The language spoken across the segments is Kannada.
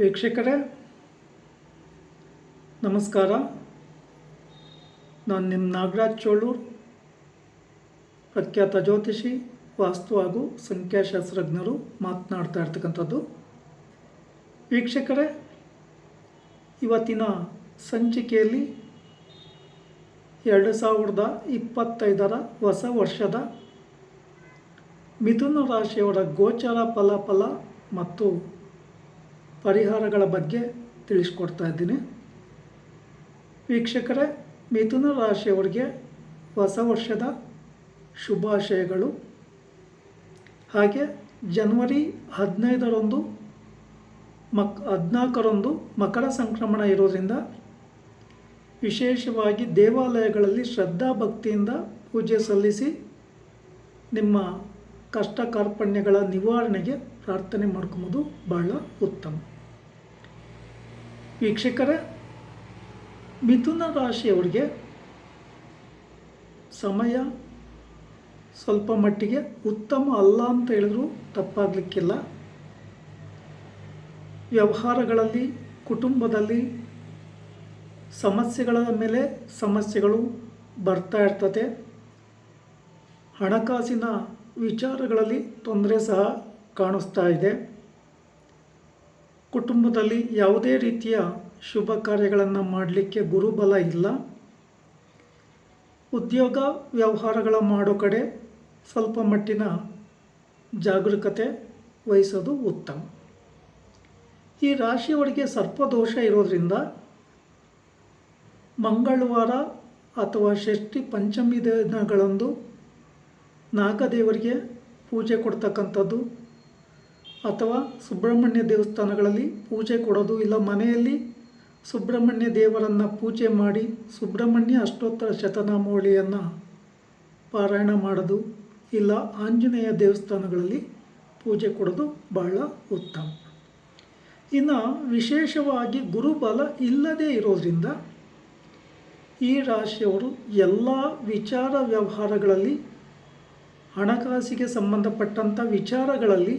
ವೀಕ್ಷಕರೇ, ನಮಸ್ಕಾರ. ನಾನು ನಿಮ್ಮ ನಾಗರಾಜ್ ಚೋಳೂರ್ ಪ್ರಖ್ಯಾತ ಜ್ಯೋತಿಷಿ, ವಾಸ್ತು ಹಾಗೂ ಸಂಖ್ಯಾಶಾಸ್ತ್ರಜ್ಞರು ಮಾತನಾಡ್ತಾ ಇರ್ತಕ್ಕಂಥದ್ದು. ವೀಕ್ಷಕರೇ, ಇವತ್ತಿನ ಸಂಚಿಕೆಯಲ್ಲಿ ಎರಡು ಸಾವಿರದ ಇಪ್ಪತ್ತೈದರ ಹೊಸ ವರ್ಷದ ಮಿಥುನ ರಾಶಿಯವರ ಗೋಚರ ಫಲಾಫಲ ಮತ್ತು ಪರಿಹಾರಗಳ ಬಗ್ಗೆ ತಿಳಿಸ್ಕೊಡ್ತಾ ಇದ್ದೀನಿ. ವೀಕ್ಷಕರೇ, ಮಿಥುನ ರಾಶಿಯವರಿಗೆ ಹೊಸ ವರ್ಷದ ಶುಭಾಶಯಗಳು. ಹಾಗೆ ಜನವರಿ ಹದಿನೈದರಂದು ಮಕ್, ಹದಿನಾಲ್ಕರಂದು ಮಕರ ಸಂಕ್ರಮಣ ಇರೋದ್ರಿಂದ ವಿಶೇಷವಾಗಿ ದೇವಾಲಯಗಳಲ್ಲಿ ಶ್ರದ್ಧಾಭಕ್ತಿಯಿಂದ ಪೂಜೆ ಸಲ್ಲಿಸಿ ನಿಮ್ಮ ಕಷ್ಟ ಕಾರ್ಪಣ್ಯಗಳ ನಿವಾರಣೆಗೆ ಪ್ರಾರ್ಥನೆ ಮಾಡ್ಕೊಬೋದು ಬಹಳ ಉತ್ತಮ. ವೀಕ್ಷಕರೇ, ಮಿಥುನ ರಾಶಿಯವರಿಗೆ ಸಮಯ ಸ್ವಲ್ಪ ಮಟ್ಟಿಗೆ ಉತ್ತಮ ಅಲ್ಲ ಅಂತ ಹೇಳಿದ್ರು ತಪ್ಪಾಗಲಿಕ್ಕಿಲ್ಲ. ವ್ಯವಹಾರಗಳಲ್ಲಿ, ಕುಟುಂಬದಲ್ಲಿ ಸಮಸ್ಯೆಗಳ ಮೇಲೆ ಸಮಸ್ಯೆಗಳು ಬರ್ತಾ ಇರ್ತದೆ ಹಣಕಾಸಿನ ವಿಚಾರಗಳಲ್ಲಿ ತೊಂದರೆ ಸಹ ಕಾಣಿಸ್ತಾ ಇದೆ. ಕುಟುಂಬದಲ್ಲಿ ಯಾವುದೇ ರೀತಿಯ ಶುಭ ಕಾರ್ಯಗಳನ್ನು ಮಾಡಲಿಕ್ಕೆ ಗುರುಬಲ ಇಲ್ಲ. ಉದ್ಯೋಗ ವ್ಯವಹಾರಗಳ ಮಾಡೋ ಕಡೆ ಸ್ವಲ್ಪ ಮಟ್ಟಿನ ಜಾಗರೂಕತೆ ವಹಿಸೋದು ಉತ್ತಮ. ಈ ರಾಶಿಯವರಿಗೆ ಸರ್ಪದೋಷ ಇರೋದರಿಂದ ಮಂಗಳವಾರ ಅಥವಾ ಷಷ್ಠಿ ಪಂಚಮಿ ದಿನಗಳಂದು ನಾಗದೇವರಿಗೆ ಪೂಜೆ ಕೊಡ್ತಕ್ಕಂಥದ್ದು ಅಥವಾ ಸುಬ್ರಹ್ಮಣ್ಯ ದೇವಸ್ಥಾನಗಳಲ್ಲಿ ಪೂಜೆ ಕೊಡೋದು ಇಲ್ಲ, ಮನೆಯಲ್ಲಿ ಸುಬ್ರಹ್ಮಣ್ಯ ದೇವರನ್ನು ಪೂಜೆ ಮಾಡಿ ಸುಬ್ರಹ್ಮಣ್ಯ ಅಷ್ಟೋತ್ತರ ಶತನಾಮೌಳಿಯನ್ನು ಪಾರಾಯಣ ಮಾಡೋದು ಇಲ್ಲ, ಆಂಜನೇಯ ದೇವಸ್ಥಾನಗಳಲ್ಲಿ ಪೂಜೆ ಕೊಡೋದು ಬಹಳ ಉತ್ತಮ. ಇನ್ನು ವಿಶೇಷವಾಗಿ ಗುರುಬಲ ಇಲ್ಲದೇ ಇರೋದ್ರಿಂದ ಈ ರಾಶಿಯವರು ಎಲ್ಲ ವಿಚಾರ ವ್ಯವಹಾರಗಳಲ್ಲಿ ಹಣಕಾಸಿಗೆ ಸಂಬಂಧಪಟ್ಟಂಥ ವಿಚಾರಗಳಲ್ಲಿ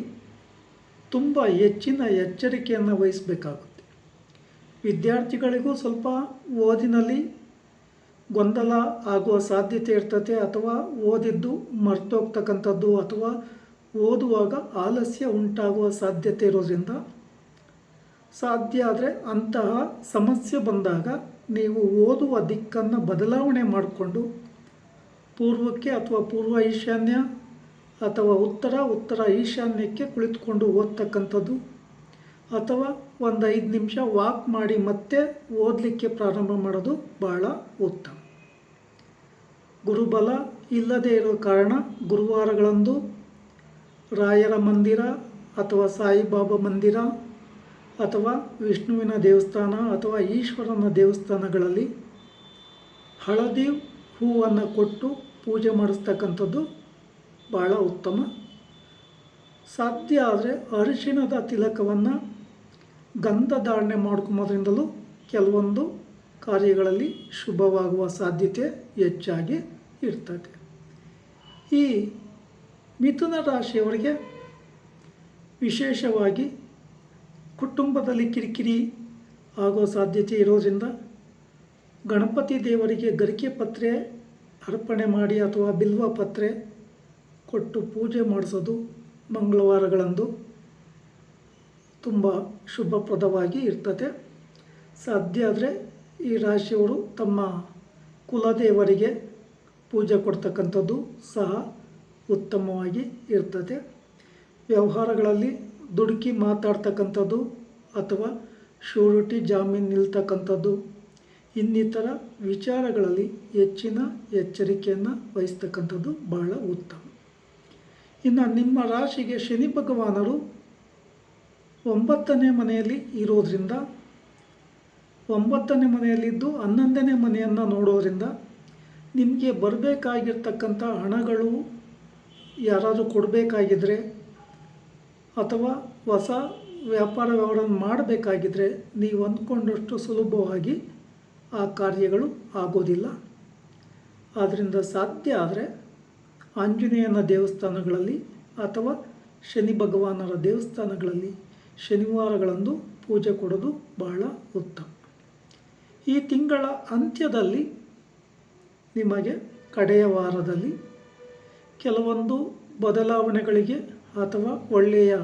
ತುಂಬ ಹೆಚ್ಚಿನ ಎಚ್ಚರಿಕೆಯನ್ನು ವಹಿಸಬೇಕಾಗುತ್ತೆ. ವಿದ್ಯಾರ್ಥಿಗಳಿಗೂ ಸ್ವಲ್ಪ ಓದಿನಲ್ಲಿ ಗೊಂದಲ ಆಗುವ ಸಾಧ್ಯತೆ ಇರ್ತದೆ ಅಥವಾ ಓದಿದ್ದು ಮರ್ತೋಗ್ತಕ್ಕಂಥದ್ದು ಅಥವಾ ಓದುವಾಗ ಆಲಸ್ಯ ಉಂಟಾಗುವ ಸಾಧ್ಯತೆ ಇರೋದ್ರಿಂದ ಸಾಧ್ಯ ಆದರೆ ಅಂತಹ ಸಮಸ್ಯೆ ಬಂದಾಗ ನೀವು ಓದುವ ದಿಕ್ಕನ್ನು ಬದಲಾವಣೆ ಮಾಡಿಕೊಂಡು ಪೂರ್ವಕ್ಕೆ ಅಥವಾ ಪೂರ್ವ ಈಶಾನ್ಯ ಅಥವಾ ಉತ್ತರ ಉತ್ತರ ಈಶಾನ್ಯಕ್ಕೆ ಕುಳಿತುಕೊಂಡು ಓದ್ತಕ್ಕಂಥದ್ದು? ಅಥವಾ ಒಂದು ಐದು ನಿಮಿಷ ವಾಕ್ ಮಾಡಿ ಮತ್ತೆ ಓದಲಿಕ್ಕೆ ಪ್ರಾರಂಭ ಮಾಡೋದು ಬಹಳ ಉತ್ತಮ. ಗುರುಬಲ ಇಲ್ಲದೇ ಇರೋ ಕಾರಣ ಗುರುವಾರಗಳಂದು ರಾಯರ ಮಂದಿರ ಅಥವಾ ಸಾಯಿಬಾಬಾ ಮಂದಿರ ಅಥವಾ ವಿಷ್ಣುವಿನ ದೇವಸ್ಥಾನ ಅಥವಾ ಈಶ್ವರನ ದೇವಸ್ಥಾನಗಳಲ್ಲಿ ಹಳದಿ ಹೂವನ್ನು ಕೊಟ್ಟು ಪೂಜೆ ಮಾಡಿಸ್ತಕ್ಕಂಥದ್ದು ಭಾಳ ಉತ್ತಮ. ಸಾಧ್ಯ ಆದರೆ ಅರಿಶಿಣದ ತಿಲಕವನ್ನು ಗಂಧ ಧಾರಣೆ ಮಾಡ್ಕೊಂಬೋದ್ರಿಂದಲೂ ಕೆಲವೊಂದು ಕಾರ್ಯಗಳಲ್ಲಿ ಶುಭವಾಗುವ ಸಾಧ್ಯತೆ ಹೆಚ್ಚಾಗಿ ಇರ್ತದೆ. ಈ ಮಿಥುನ ರಾಶಿಯವರಿಗೆ ವಿಶೇಷವಾಗಿ ಕುಟುಂಬದಲ್ಲಿ ಕಿರಿಕಿರಿ ಆಗೋ ಸಾಧ್ಯತೆ ಇರೋದರಿಂದ ಗಣಪತಿ ದೇವರಿಗೆ ಗರಿಕೆ ಪತ್ರೆ ಅರ್ಪಣೆ ಮಾಡಿ ಅಥವಾ ಬಿಲ್ವ ಪತ್ರೆ ಕೊಟ್ಟು ಪೂಜೆ ಮಾಡಿಸೋದು ಮಂಗಳವಾರಗಳಂದು ತುಂಬ ಶುಭಪ್ರದವಾಗಿ ಇರ್ತದೆ. ಸಾಧ್ಯ ಆದರೆ ಈ ರಾಶಿಯವರು ತಮ್ಮ ಕುಲದೇವರಿಗೆ ಪೂಜೆ ಕೊಡ್ತಕ್ಕಂಥದ್ದು ಸಹ ಉತ್ತಮವಾಗಿ ಇರ್ತದೆ. ವ್ಯವಹಾರಗಳಲ್ಲಿ ದುಡುಕಿ ಮಾತಾಡ್ತಕ್ಕಂಥದ್ದು ಅಥವಾ ಶ್ಯೂರಿಟಿ ಜಾಮೀನು ನಿಲ್ತಕ್ಕಂಥದ್ದು ಇನ್ನಿತರ ವಿಚಾರಗಳಲ್ಲಿ ಹೆಚ್ಚಿನ ಎಚ್ಚರಿಕೆಯನ್ನು ವಹಿಸ್ತಕ್ಕಂಥದ್ದು ಬಹಳ ಉತ್ತಮ. ಇನ್ನು ನಿಮ್ಮ ರಾಶಿಗೆ ಶನಿ ಭಗವಾನರು ಒಂಬತ್ತನೇ ಮನೆಯಲ್ಲಿ ಇರೋದರಿಂದ, ಒಂಬತ್ತನೇ ಮನೆಯಲ್ಲಿದ್ದು ಹನ್ನೊಂದನೇ ಮನೆಯನ್ನು ನೋಡೋದ್ರಿಂದ ನಿಮಗೆ ಬರಬೇಕಾಗಿರ್ತಕ್ಕಂಥ ಹಣಗಳು ಯಾರಾದರೂ ಕೊಡಬೇಕಾಗಿದ್ದರೆ ಅಥವಾ ಹೊಸ ವ್ಯಾಪಾರ ವ್ಯವಹಾರ ಮಾಡಬೇಕಾಗಿದ್ದರೆ ನೀವು ಅಂದ್ಕೊಂಡಷ್ಟು ಸುಲಭವಾಗಿ ಆ ಕಾರ್ಯಗಳು ಆಗೋದಿಲ್ಲ. ಆದ್ದರಿಂದ ಸಾಧ್ಯ ಆದರೆ ಆಂಜನೇಯನ ದೇವಸ್ಥಾನಗಳಲ್ಲಿ ಅಥವಾ ಶನಿ ಭಗವಾನರ ದೇವಸ್ಥಾನಗಳಲ್ಲಿ ಶನಿವಾರಗಳಂದು ಪೂಜೆ ಕೊಡೋದು ಬಹಳ ಉತ್ತಮ. ಈ ತಿಂಗಳ ಅಂತ್ಯದಲ್ಲಿ ನಿಮಗೆ ಕಡೆಯ ವಾರದಲ್ಲಿ ಕೆಲವೊಂದು ಬದಲಾವಣೆಗಳಿಗೆ ಅಥವಾ ಒಳ್ಳೆಯ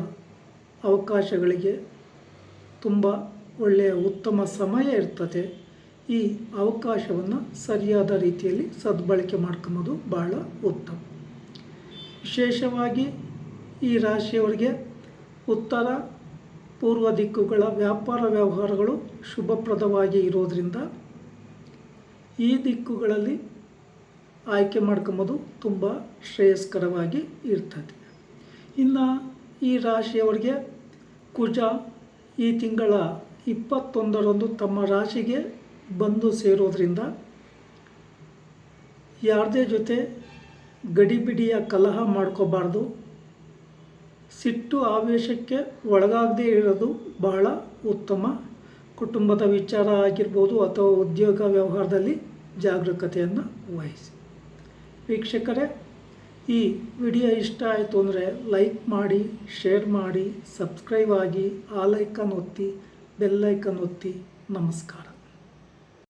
ಅವಕಾಶಗಳಿಗೆ ತುಂಬ ಒಳ್ಳೆಯ ಉತ್ತಮ ಸಮಯ ಇರ್ತದೆ. ಈ ಅವಕಾಶವನ್ನು ಸರಿಯಾದ ರೀತಿಯಲ್ಲಿ ಸದ್ಬಳಕೆ ಮಾಡ್ಕೊಳ್ಳೋದು ಭಾಳ ಉತ್ತಮ. ವಿಶೇಷವಾಗಿ ಈ ರಾಶಿಯವರಿಗೆ ಉತ್ತರ, ಪೂರ್ವ ದಿಕ್ಕುಗಳ ವ್ಯಾಪಾರ ವ್ಯವಹಾರಗಳು ಶುಭಪ್ರದವಾಗಿ ಇರೋದರಿಂದ ಈ ದಿಕ್ಕುಗಳಲ್ಲಿ ಆಯ್ಕೆ ಮಾಡ್ಕೊಂಬೋದು ತುಂಬ ಶ್ರೇಯಸ್ಕರವಾಗಿ ಇರ್ತದೆ. ಇನ್ನು ಈ ರಾಶಿಯವರಿಗೆ ಕುಜ ಈ ತಿಂಗಳ ಇಪ್ಪತ್ತೊಂದರಂದು ತಮ್ಮ ರಾಶಿಗೆ ಬಂದು ಸೇರೋದ್ರಿಂದ ಯಾರದೇ ಜೊತೆ ಗಡಿಬಿಡಿಯ ಕಲಹ ಮಾಡ್ಕೋಬಾರ್ದು. ಸಿಟ್ಟು ಆವೇಶಕ್ಕೆ ಒಳಗಾಗದೇ ಇರೋದು ಬಹಳ ಉತ್ತಮ ಕುಟುಂಬದ ವಿಚಾರ ಆಗಿರ್ಬೋದು ಅಥವಾ ಉದ್ಯೋಗ ವ್ಯವಹಾರದಲ್ಲಿ ಜಾಗರೂಕತೆಯನ್ನು ವಹಿಸಿ. ವೀಕ್ಷಕರೇ, ಈ ವಿಡಿಯೋ ಇಷ್ಟ ಆಯಿತು ಅಂದರೆ ಲೈಕ್ ಮಾಡಿ, ಶೇರ್ ಮಾಡಿ, ಸಬ್ಸ್ಕ್ರೈಬ್ ಆಗಿ, ಆ ಲೈಕನ್ ಒತ್ತಿ ಬೆಲ್ಲೈಕನ್ ಒತ್ತಿ. ನಮಸ್ಕಾರ.